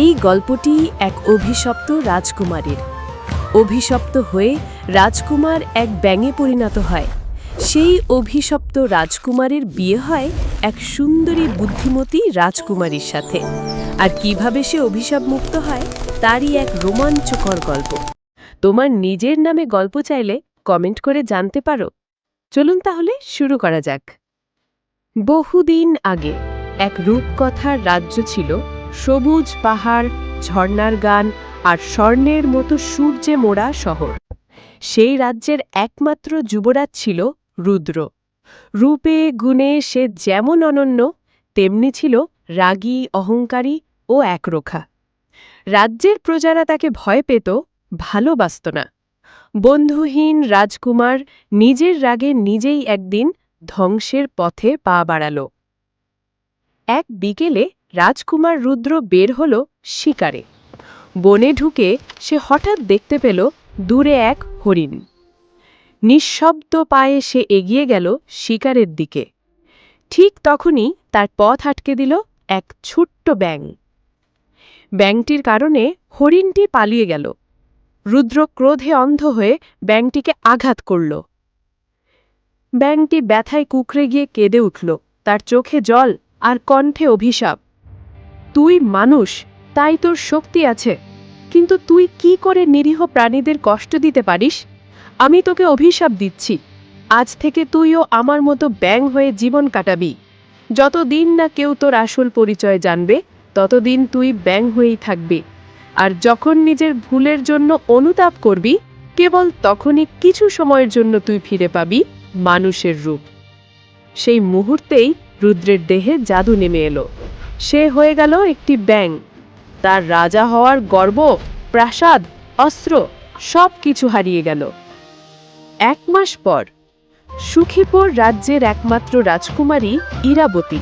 এই গল্পটি এক অভিশপ্ত রাজকুমারীর। অভিশপ্ত হয়ে রাজকুমার এক ব্যাঙে পরিণত হয়। সেই অভিশপ্ত রাজকুমারের বিয়ে হয় এক সুন্দরী বুদ্ধিমতী রাজকুমারীর সাথে। আর কীভাবে সে অভিশাপ মুক্ত হয়, তারই এক রোমাঞ্চকর গল্প। তোমার নিজের নামে গল্প চাইলে কমেন্ট করে জানতে পারো। চলুন তাহলে শুরু করা যাক। বহুদিন আগে এক রূপকথার রাজ্য ছিল সবুজ পাহাড়, ঝর্ণার গান আর স্বর্ণের মতো সূর্যে মোড়া শহর। সেই রাজ্যের একমাত্র যুবরাজ ছিল রুদ্র। রূপে, গুণে সে যেমন অনন্য, তেমনি ছিল রাগী, অহংকারী ও একরোখা। রাজ্যের প্রজারা তাকে ভয় পেত, ভালোবাসত না। বন্ধুহীন রাজকুমার নিজের রাগে নিজেই একদিন ধ্বংসের পথে পা বাড়াল। এক বিকেলে রাজকুমার রুদ্র বের হল শিকারে। বনে ঢুকে সে হঠাৎ দেখতে পেল দূরে এক হরিণ। নিঃশব্দ পায়ে সে এগিয়ে গেল শিকারের দিকে। ঠিক তখনই তার পথ আটকে দিল এক ছোট্ট ব্যাং ব্যাংটির কারণে হরিণটি পালিয়ে গেল। রুদ্র ক্রোধে অন্ধ হয়ে ব্যাংটিকে আঘাত করল। ব্যাংটি ব্যথায় কুকড়ে গিয়ে কেঁদে উঠল। তার চোখে জল আর কণ্ঠে অভিশাপ। তুই মানুষ, তাই তোর শক্তি আছে। কিন্তু তুই কি করে নিরীহ প্রাণীদের কষ্ট দিতে পারিস? আমি তোকে অভিশাপ দিচ্ছি। আজ থেকে তুইও আমার মতো ব্যাং হয়ে জীবন কাটাবি। যতদিন না কেউ তোর আসল পরিচয় জানবে, ততদিন তুই ব্যাং হয়েই থাকবি। আর যখন নিজের ভুলের জন্য অনুতাপ করবি, কেবল তখনই কিছু সময়ের জন্য তুই ফিরে পাবি মানুষের রূপ। সেই মুহূর্তেই রুদ্রের দেহে জাদু নেমে এলো। সে হয়ে গেল একটি ব্যাং তার রাজা হওয়ার গর্ব, প্রাসাদ, অস্ত্র সব কিছু হারিয়ে গেল। এক মাস পর, সুখীপুর রাজ্যের একমাত্র রাজকুমারী ইরাবতী।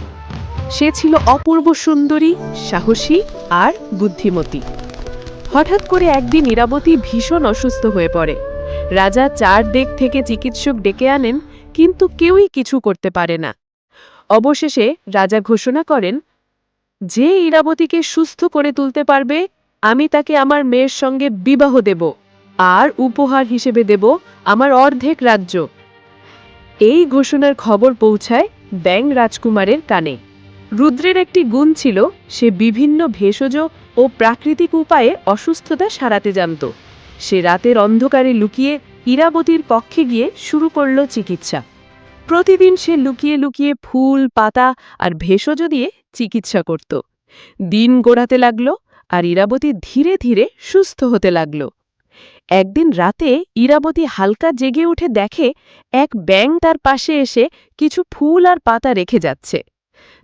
সে ছিল অপূর্ব সুন্দরী, সাহসী আর বুদ্ধিমতী। হঠাৎ করে একদিন ইরাবতী ভীষণ অসুস্থ হয়ে পড়ে। রাজা চার দিক থেকে চিকিৎসক ডেকে আনেন, কিন্তু কেউই কিছু করতে পারে না। অবশেষে রাজা ঘোষণা করেন যে ইরাবতীকে সুস্থ করে তুলতে পারবে, আমি তাকে আমার মেয়ের সঙ্গে বিবাহ দেব, আর উপহার হিসেবে দেব আমার অর্ধেক রাজ্য। এই ঘোষণার খবর পৌঁছায় ব্যাং রাজকুমারের কানে। রুদ্রের একটি গুণ ছিল, সে বিভিন্ন ভেষজ ও প্রাকৃতিক উপায়ে অসুস্থতা সারাতে জানত। সে রাতের অন্ধকারে লুকিয়ে ইরাবতীর পক্ষে গিয়ে শুরু করল চিকিৎসা। প্রতিদিন সে লুকিয়ে লুকিয়ে ফুল, পাতা আর ভেষজ দিয়ে চিকিৎসা করত। দিন গোড়াতে লাগল আর ইরাবতী ধীরে ধীরে সুস্থ হতে লাগল। একদিন রাতে ইরাবতী হালকা জেগে উঠে দেখে এক ব্যাং তার পাশে এসে কিছু ফুল আর পাতা রেখে যাচ্ছে।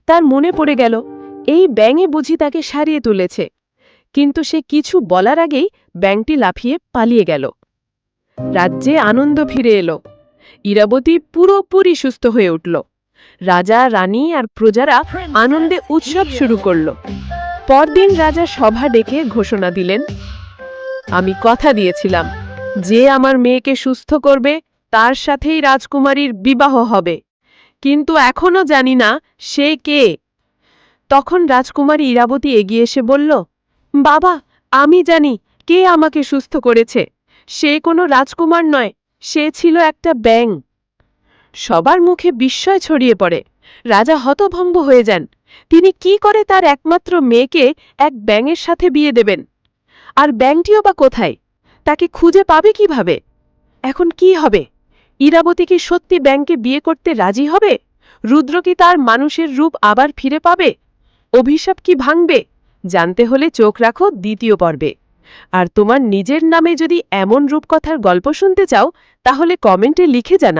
তার মনে পড়ে গেল, এই ব্যাঙে বুঝি তাকে সারিয়ে তুলেছে। কিন্তু সে কিছু বলার আগেই ব্যাংটি লাফিয়ে পালিয়ে গেল। রাজ্যে আনন্দ ফিরে এলো। ইরাবতী পুরোপুরি সুস্থ হয়ে উঠল। রাজা রানী আর প্রজারা আনন্দে উৎসব শুরু করল। পরদিন রাজা সভা ডেকে ঘোষণা দিলেন আমি কথা দিয়েছিলাম যে আমার মেয়েকে সুস্থ করবে তার সাথেই রাজকুমারীর বিবাহ হবে। কিন্তু এখনও জানি না সে কে। তখন রাজকুমারী ইরাবতী এগিয়ে এসে বলল বাবা আমি জানি কে আমাকে সুস্থ করেছে। সে কোনো রাজকুমার নয় সে ছিল একটা ব্যাং সবার মুখে বিস্ময় ছড়িয়ে পড়ে। রাজা হতভম্ব হয়ে যান। তিনি কি করে তার একমাত্র মেয়েকে এক ব্যাঙের সাথে বিয়ে দেবেন? আর ব্যাংটিও বা কোথায়? তাকে খুঁজে পাবে কীভাবে? এখন কি হবে? ইরাবতী কি সত্যি ব্যাংকে বিয়ে করতে রাজি হবে? রুদ্র কি তার মানুষের রূপ আবার ফিরে পাবে? অভিশাপ কি ভাঙবে? জানতে হলে চোখ রাখো দ্বিতীয় পর্বে। আর তোমার নিজের নামে যদি এমন রূপকথার গল্প শুনতে চাও, তাহলে কমেন্টে লিখে জানাও।